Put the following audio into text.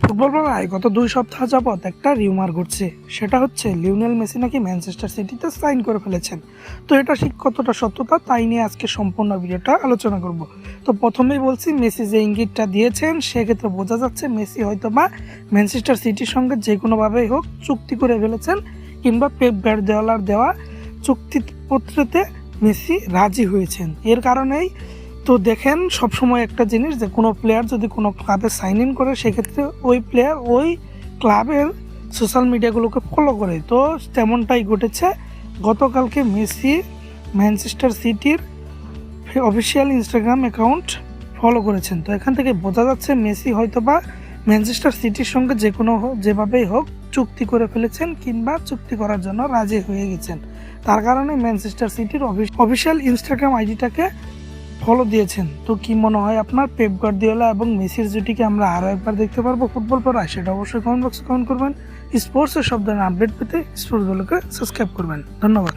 Football পাড়ায় গত দুই সপ্তাহ যাবৎ একটা রিউমার ঘটছে। সেটা হচ্ছে, লিওনেল মেসি নাকি ম্যানচেস্টার সিটিতে সাইন করে ফেলেছেন। তো এটা ঠিক কতটা সত্যতা তাই নিয়ে আজকে সম্পূর্ণ ভিডিওটা আলোচনা করব। তো প্রথমেই বলছি, মেসি যে ইঙ্গিতটা দিয়েছেন, সেক্ষেত্রে বোঝা যাচ্ছে মেসি হয়তো বা ম্যানচেস্টার সিটির সঙ্গে যে কোনোভাবেই হোক চুক্তি করে ফেলেছেন, কিংবা পেপ গার্দিওলার দেওয়া চুক্তিপত্রতে মেসি রাজি হয়েছেন। এর কারণেই তো দেখেন, সবসময় একটা জিনিস যে কোনো প্লেয়ার যদি কোনো ক্লাবে সাইন ইন করে, সেক্ষেত্রে ওই প্লেয়ার ওই ক্লাবের সোশ্যাল মিডিয়াগুলোকে ফলো করে। তো তেমনটাই ঘটেছে। গতকালকে মেসি ম্যানচেস্টার সিটির অফিসিয়াল ইনস্টাগ্রাম অ্যাকাউন্ট ফলো করেছেন। তো এখান থেকে বোঝা যাচ্ছে মেসি হয়তো বা ম্যানচেস্টার সিটির সঙ্গে যে কোনো যেভাবেই হোক চুক্তি করে ফেলেছেন কিংবা চুক্তি করার জন্য রাজি হয়ে গেছেন। তার কারণে ম্যানচেস্টার সিটির অফিসিয়াল ইনস্টাগ্রাম আইডিটাকে ফলো দিয়েছেন। তো কি মনে হয় আপনার পেপ গার্দিওলা এবং মেসির জুটিকে আমরা আরও একবার দেখতে পারব ফুটবল পড়ায়? সেটা অবশ্যই কমেন্ট বক্সে কমেন্ট করবেন। স্পোর্টসের সব ধরনের আপডেট পেতে স্পোর্টসগুলোকে সাবস্ক্রাইব করবেন। ধন্যবাদ।